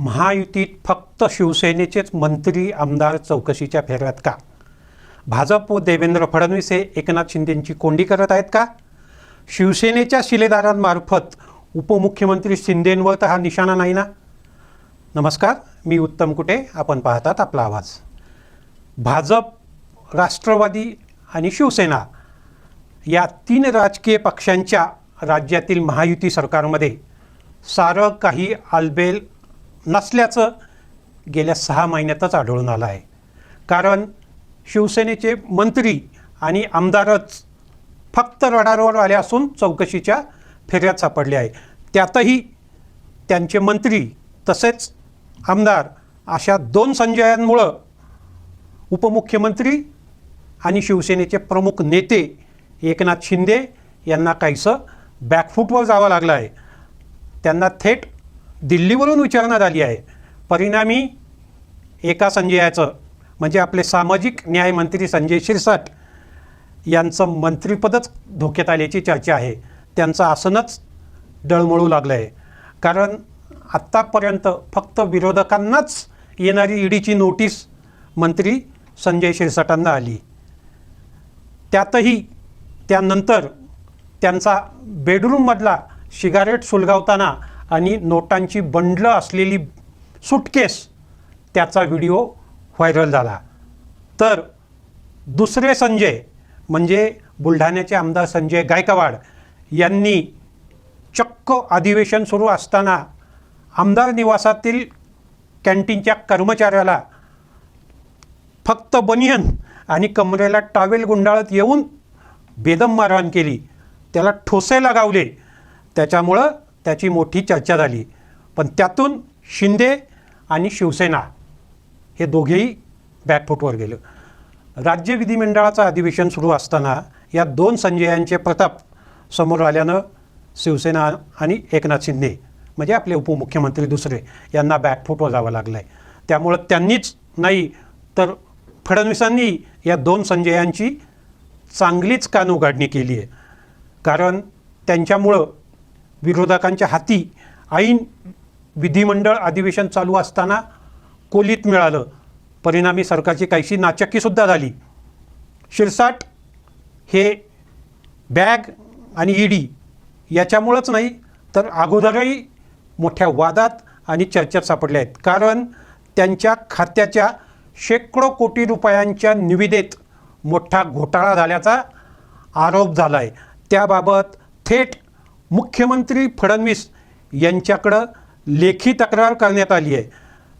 महायुतीत फक्त शिवसेनेचेच मंत्री आमदार चौकशीच्या फेऱ्यात का? भाजप व देवेंद्र फडणवीस हे एकनाथ शिंदेंची कोंडी करत आहेत का? शिवसेनेच्या शिलेदारांमार्फत उपमुख्यमंत्री शिंदेंवर तर हा निशाणा नाही ना? नमस्कार मी उत्तम कुटे. आपण पाहतात आपला आवाज. भाजप राष्ट्रवादी आणि शिवसेना या तीन राजकीय पक्षांच्या राज्यातील महायुती सरकारमध्ये सारं काही आलबेल नसल्याचं गेल्या सहा महिन्यातच आढळून आलं आहे. कारण शिवसेनेचे मंत्री आणि आमदारच फक्त रडारवर आले असून चौकशीच्या फेऱ्यात सापडले आहे. त्यातही त्यांचे मंत्री तसेच आमदार अशा दोन संजयांमुळं उपमुख्यमंत्री आणि शिवसेनेचे प्रमुख नेते एकनाथ शिंदे यांना काहीसं बॅकफूटवर जावं लागलं आहे. त्यांना थेट दिल्लीवरून विचारण्यात आली आहे. परिणामी एका संजयाचं म्हणजे आपले सामाजिक न्यायमंत्री संजय शिरसाट यांचं मंत्रिपदच धोक्यात आल्याची चर्चा आहे. त्यांचं आसनच डळमळू लागलं आहे कारण आत्तापर्यंत फक्त विरोधकांनाच येणारी ईडीची नोटीस मंत्री संजय शिरसाटांना आली. त्यातही त्यानंतर त्यांचा बेडरूममधला सिगारेट सुलगावताना आणि नोटांची बंडलं असलेली सुटकेस त्याचा व्हिडिओ व्हायरल झाला. तर दुसरे संजय म्हणजे बुलढाण्याचे आमदार संजय गायकवाड यांनी चक्क अधिवेशन सुरू असताना आमदार निवासातील कॅन्टीनच्या कर्मचाऱ्याला फक्त बनियन आणि कमरेला टावेल गुंडाळत येऊन बेदम मारहाण केली. त्याला ठोसे लगावले. त्याच्यामुळं त्याची मोठी चर्चा झाली. पण त्यातून शिंदे आणि शिवसेना हे दोघेही बॅकफुटवर गेलं. राज्य विधिमंडळाचं अधिवेशन सुरू असताना या दोन संजयांचे प्रताप समोर आल्यानं शिवसेना आणि एकनाथ शिंदे म्हणजे आपले उपमुख्यमंत्री दुसरे यांना बॅकफुटवर जावं लागलं आहे त्यामुळं त्यांनीच नाही तर फडणवीसांनी या दोन संजयांची चांगलीच कान उघडणी केली आहे कारण त्यांच्यामुळं विरोधकांच्या हाती ऐन विधिमंडळ अधिवेशन चालू असताना कोलीत मिळालं. परिणामी सरकारची काहीशी नाचक्कीसुद्धा झाली. शिरसाट हे बॅग आणि ईडी याच्यामुळंच नाही तर अगोदरही मोठ्या वादात आणि चर्चेत सापडले आहेत. कारण त्यांच्या खात्याच्या शेकडो कोटी रुपयांच्या निविदेत मोठा घोटाळा झाल्याचा आरोप झाला आहे त्याबाबत थेट मुख्यमंत्री फडणवीस यांच्याकडं लेखी तक्रार करण्यात आली आहे.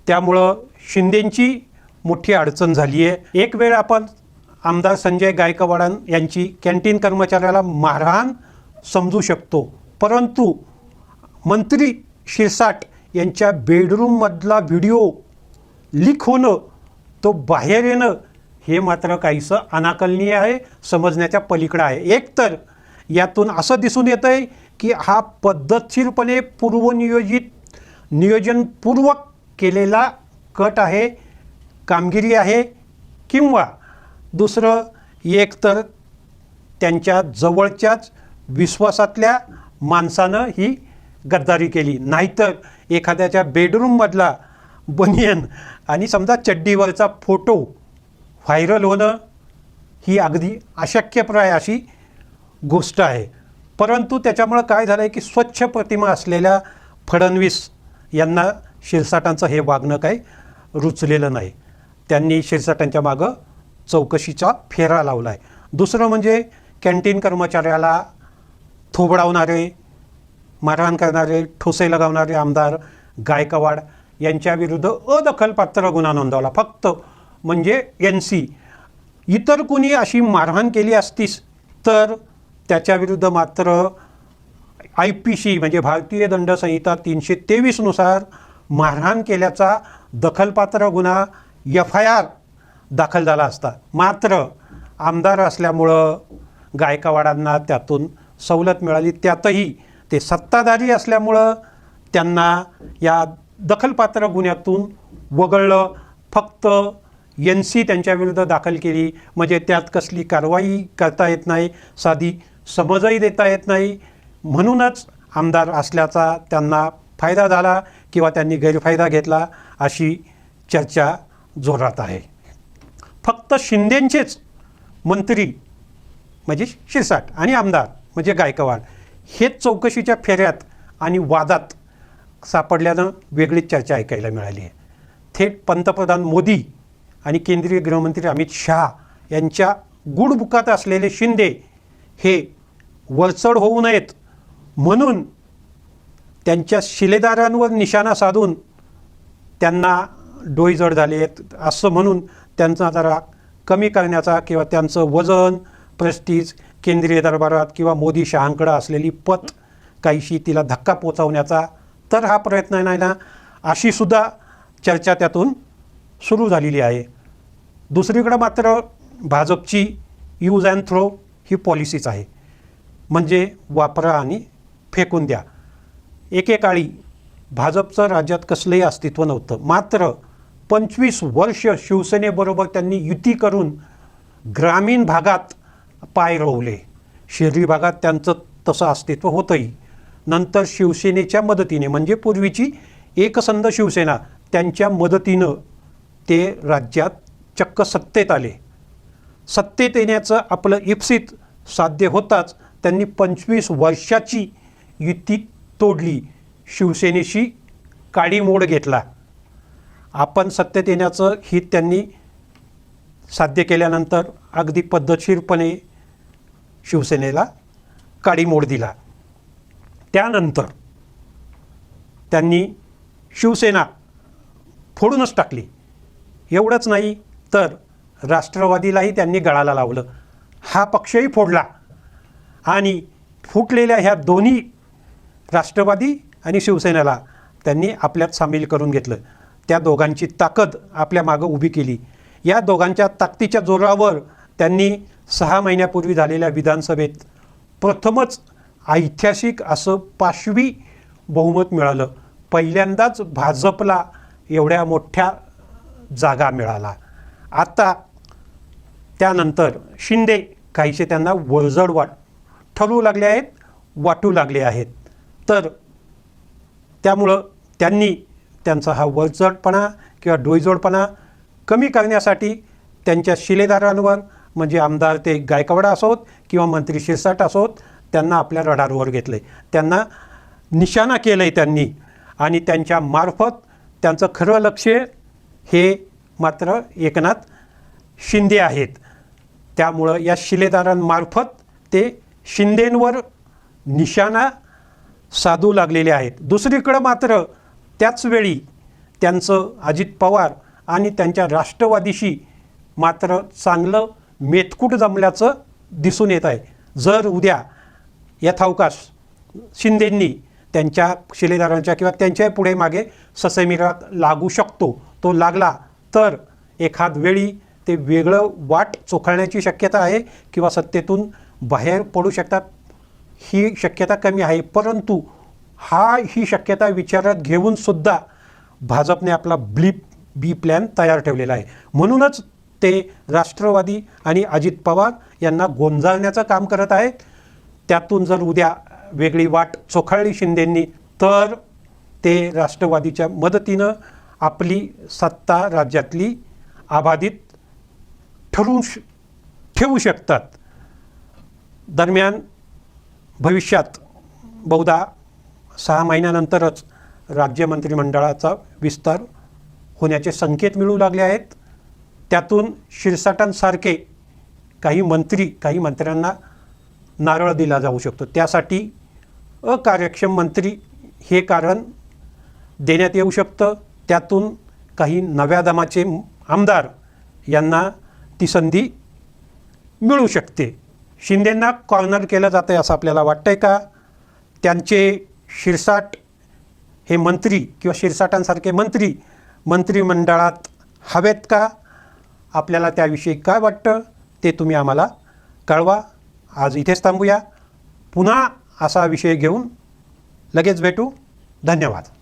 त्यामुळं शिंदेंची मोठी अडचण झाली आहे. एक वेळ आपण आमदार संजय गायकवाडां यांची कॅन्टीन कर्मचाऱ्याला मारहाण समजू शकतो. परंतु मंत्री शिरसाट यांच्या बेडरूममधला व्हिडिओ लीक होणं तो बाहेर येणं हे मात्र काहीसं अनाकलनीय आहे समजण्याच्या पलीकडं आहे. एकतर यातून असं दिसून येतं आहे की हा पद्धतशीरपणे पूर्वनियोजित नियोजनपूर्वक केलेला कट आहे कामगिरी आहे किंवा दुसरं एक तर त्यांच्या जवळच्याच विश्वासातल्या माणसानं ही गद्दारी केली. नाहीतर एखाद्याच्या बेडरूममधला बनियन आणि समजा चड्डीवरचा फोटो व्हायरल होणं ही अगदी अशक्यप्राय अशी गोष्ट आहे. परंतु त्याच्यामुळं काय झालं आहे की स्वच्छ प्रतिमा असलेल्या फडणवीस यांना शिरसाटांचं हे वागणं काही रुचलेलं नाही. त्यांनी शिरसाटांच्या मागं चौकशीचा फेरा लावला आहे दुसरं म्हणजे कॅन्टीन कर्मचाऱ्याला थोबडावणारे मारहाण करणारे ठोसे लगावणारे आमदार गायकवाड यांच्याविरुद्ध अदखलपात्र गुन्हा नोंदवला. फक्त म्हणजे एन सी. इतर कुणी अशी मारहाण केली असतीस तर त्याच्याविरुद्ध मात्र आय पी सी म्हणजे भारतीय दंड संहिता तीनशे तेवीसनुसार मारहाण केल्याचा दखलपात्र गुन्हा एफ आय आर दाखल झाला असता. मात्र आमदार असल्यामुळं गायकवाडांना त्यातून सवलत मिळाली. त्यातही ते सत्ताधारी असल्यामुळं त्यांना या दखलपात्र गुन्ह्यातून वगळलं. फक्त एन सी त्यांच्याविरुद्ध दाखल केली. म्हणजे त्यात कसली कारवाई करता येत नाही. साधी समजही देता येत नाही. म्हणूनच आमदार असल्याचा त्यांना फायदा झाला किंवा त्यांनी गैरफायदा घेतला अशी चर्चा जोरात आहे. फक्त शिंदेंचेच मंत्री म्हणजे शिरसाट आणि आमदार म्हणजे गायकवाड हेच चौकशीच्या फेऱ्यात आणि वादात सापडल्यानं वेगळीच चर्चा ऐकायला मिळाली आहे. थेट पंतप्रधान मोदी आणि केंद्रीय गृहमंत्री अमित शहा यांच्या गुडबुकात असलेले शिंदे हे वरचढ होऊ नयेत. म्हणून त्यांच्या शिलेदारांवर निशाणा साधून त्यांना डोईजड झाले आहेत. असं म्हणून त्यांचा जरा कमी करण्याचा किंवा त्यांचं वजन प्रस्टीज केंद्रीय दरबारात किंवा मोदी शहांकडं असलेली पत काहीशी तिला धक्का पोचवण्याचा तर हा प्रयत्न नाही ना अशी सुद्धा चर्चा त्यातून सुरू झालेली आहे. दुसरीकडं मात्र भाजपची यूज अँड थ्रो ही पॉलिसीच आहे. म्हणजे वापरा आणि फेकून द्या. एकेकाळी भाजपचं राज्यात कसलंही अस्तित्व नव्हतं. मात्र पंचवीस वर्ष शिवसेनेबरोबर त्यांनी युती करून ग्रामीण भागात पाय रोवले. शहरी भागात त्यांचं तसं अस्तित्व होतंही. नंतर शिवसेनेच्या मदतीने म्हणजे पूर्वीची एकसंध शिवसेना त्यांच्या मदतीनं ते राज्यात चक्क सत्तेत आले. सत्तेत येण्याचं आपलं इप्सित साध्य होताच त्यांनी पंचवीस वर्षाची युती तोडली. शिवसेनेशी काडीमोड घेतला. आपण सत्तेत येण्याचं हित त्यांनी साध्य केल्यानंतर अगदी पद्धतशीरपणे शिवसेनेला काडीमोड दिला. त्यानंतर त्यांनी शिवसेना फोडूनच टाकली. एवढंच नाही तर राष्ट्रवादीलाही त्यांनी गळाला लावलं. हा पक्षही फोडला. आणि फुटलेल्या ह्या दोन्ही राष्ट्रवादी आणि शिवसेनेला त्यांनी आपल्यात सामील करून घेतलं. त्या दोघांची ताकद आपल्या मागं उभी केली. या दोघांच्या ताकदीच्या जोरावर त्यांनी सहा महिन्यापूर्वी झालेल्या विधानसभेत प्रथमच ऐतिहासिक असं पाशवी बहुमत मिळालं. पहिल्यांदाच भाजपला एवढ्या मोठ्या जागा मिळाला. आता त्यानंतर शिंदे काहीसे त्यांना वळजड वाट ठरवू लागले आहेत वाटू लागले आहेत. तर त्यामुळं त्यांनी त्यांचा हा वळचडपणा किंवा डोईजोडपणा कमी करण्यासाठी त्यांच्या शिलेदारांवर म्हणजे आमदार ते गायकवाड असोत किंवा मंत्री शिरसाट असोत त्यांना आपल्या रडारवर घेतलं आहे त्यांना निशाणा केलं आहे त्यांनी. आणि त्यांच्या मार्फत त्यांचं खरं लक्ष हे मात्र एकनाथ शिंदे आहेत. त्यामुळं या शिलेदारांमार्फत ते शिंदेंवर निशाणा साधू लागलेले आहेत. दुसरीकडं मात्र त्याचवेळी त्यांचं अजित पवार आणि त्यांच्या राष्ट्रवादीशी मात्र चांगलं मेतकूट जमल्याचं दिसून येत आहे. जर उद्या यथावकाश शिंदेंनी त्यांच्या शिलेदारांच्या किंवा त्यांच्या पुढे मागे ससेमिरात लागू शकतो तो लागला तर एखाद वेळी ते वेगळं वाट चोखळण्याची शक्यता आहे किंवा सत्तेतून बाहेर पडू शकतात. ही शक्यता कमी आहे. परंतु हा ही शक्यता विचारात घेऊन सुद्धा भाजपने आपला ब्लीप बी प्लॅन तयार ठेवलेला आहे. म्हणूनच ते राष्ट्रवादी आणि अजित पवार यांना गोंजाळण्याचं काम करत आहेत. त्यातून जर उद्या वेगळी वाट चोखाळली शिंदेंनी तर ते राष्ट्रवादीच्या मदतीनं आपली सत्ता राज्यातली अबाधित ठरू श ठेवू शकतात. दरम्यान भविष्यात बहुधा सहा महिन्यानंतरच राज्य मंत्रिमंडळाचा विस्तार होण्याचे संकेत मिळू लागले आहेत. त्यातून शिरसाटांसारखे काही मंत्री काही मंत्र्यांना नारळ दिला जाऊ शकतो. त्यासाठी अकार्यक्षम मंत्री हे कारण देण्यात येऊ शकतं. त्यातून काही नव्या दमाचे आमदार यांना ती संधी मिळू शकते. शिंदेंना कॉर्नर केलं जातं आहे असं आपल्याला वाटतंय का? त्यांचे शिरसाट हे मंत्री किंवा शिरसाटांसारखे मंत्री मंत्रिमंडळात हवेत का? आपल्याला त्याविषयी काय वाटतं? ते तुम्ही आम्हाला कळवा. आज इथेच थांबूया. पुन्हा असा विषय घेऊन लगेच भेटू. धन्यवाद.